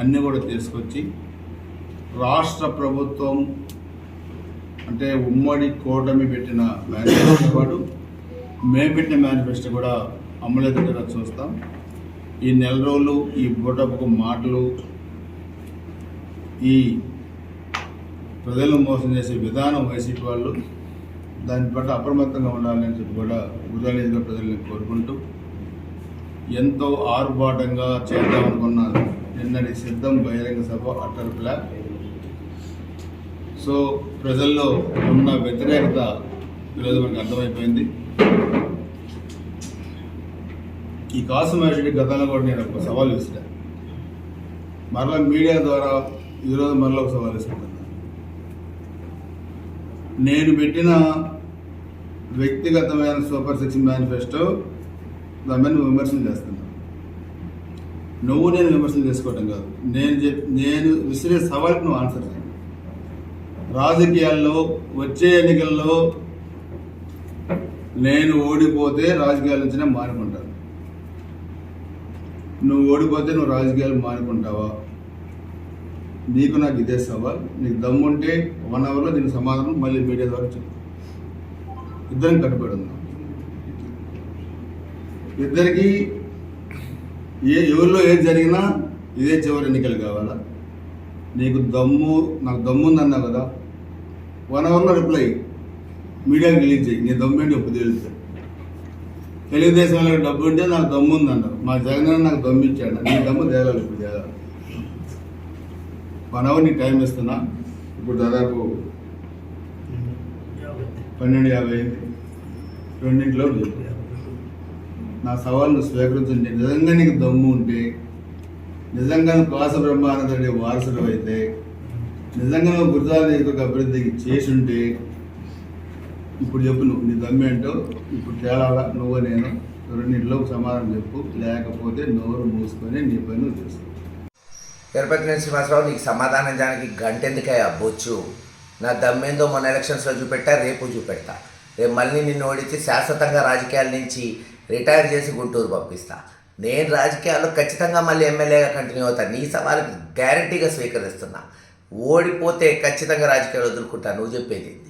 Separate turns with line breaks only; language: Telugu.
అన్నీ కూడా తీసుకొచ్చి రాష్ట్ర ప్రభుత్వం అంటే ఉమ్మడి కూటమి పెట్టిన మేనిఫెస్టో వాడు. మేము పెట్టిన మేనిఫెస్టో కూడా అమలయ్యేటట్టుగా చూస్తాం. ఈ నెల రోజులు ఈ బుటపు మాటలు ఈ ప్రజలను మోసం చేసే విధానం వైసీపీ వాళ్ళు దాని పట్ల అప్రమత్తంగా ఉండాలని చెప్పి కూడా ఉదయనిధిగా ప్రజల్ని కోరుకుంటూ ఎంతో ఆర్భాటంగా చేద్దామనుకున్నారు నిన్నటి సిద్ధం బహిరంగ సభ అట్టర్ ప్లాన్ సో ప్రజల్లో ఉన్న వ్యతిరేకత ఈరోజు మనకు అర్థమైపోయింది. ఈ కాసు మహేష్కి గతంలో కూడా నేను ఒక సవాల్ విసిరా మరలా మీడియా ద్వారా ఈరోజు మరలా ఒక సవాల్ విసుకుంటున్నాను నేను పెట్టిన వ్యక్తిగతమైన సూపర్ సిక్స్ మేనిఫెస్టో దాని మీద విమర్శలు చేస్తున్నాను నువ్వు నేను విమర్శలు చేసుకోవటం కాదు. నేను చెప్ నేను విసిరే సవాల్కి నువ్వు ఆన్సర్ చేయి. రాజకీయాల్లో వచ్చే ఎన్నికల్లో నేను ఓడిపోతే రాజకీయాల నుంచి నేను మానుకుంటాను నువ్వు ఓడిపోతే నువ్వు రాజకీయాలు మానుకుంటావా? నీకు నాకు ఇదే సవాల్. నీకు దమ్ముంటే వన్ అవర్లో దీనికి సమాధానం మళ్ళీ మీడియా ద్వారా చెప్పు. ఇద్దరం కట్టుబడి ఉందాం ఇద్దరికి ఏ ఎవరిలో ఏది జరిగినా ఇదే చివరి ఎన్నికలు కావాలా? నీకు దమ్ము నాకు దమ్ము ఉందన్నావు కదా? వన్ అవర్లో రిప్లై మీడియాకి రిలీజ్ చేయి. నీ దమ్ము ఏంటి ఎప్పుడు తెలుస్తుంది తెలుగుదేశం వాళ్ళకి డబ్బు ఉంటే నాకు దమ్ము ఉందన్నారు మా జగన్ నాకు దమ్ము ఇచ్చాడు నీ దమ్ము తేలాలి ఇప్పుడు తేలాలి వన్ అవర్ నీకు టైం ఇస్తున్నా. ఇప్పుడు దాదాపు పన్నెండు యాభై అయింది. రెండింటిలో చెప్పు. నా సవాల్ను స్వీకరించండి. నిజంగా నీకు దమ్ము ఉంటే నిజంగా నువ్వు కాస బ్రహ్మానందుడి వారసుడు అయితే నిజంగా నువ్వు గురుదాల అభివృద్ధికి చేసి ఉంటే ఇప్పుడు చెప్పు నువ్వు. నీ దమ్ము ఏంటో ఇప్పుడు తేలాలా నువ్వు నేను రెండింటిలో సమాధానం చెప్పు. లేకపోతే నోరు మూసుకొని నీ పని నువ్వు చేసుకో.
తిరుపతి శ్రీనివాసరావు నీకు సమాధానం చేయడానికి గంటెందుకే అబ్బొచ్చు నా దమ్మేందో మొన్న ఎలక్షన్స్లో చూపెట్టా రేపు చూపెడతా. రేపు మళ్ళీ నిన్ను ఓడించి శాశ్వతంగా రాజకీయాల నుంచి రిటైర్ చేసి గుంటూరు పంపిస్తా. నేను రాజకీయాల్లో ఖచ్చితంగా మళ్ళీ ఎమ్మెల్యేగా కంటిన్యూ అవుతాను నీ సవాలు గ్యారంటీగా స్వీకరిస్తున్నా. ఓడిపోతే ఖచ్చితంగా రాజకీయాలు వదులుకుంటా. నువ్వు చెప్పేది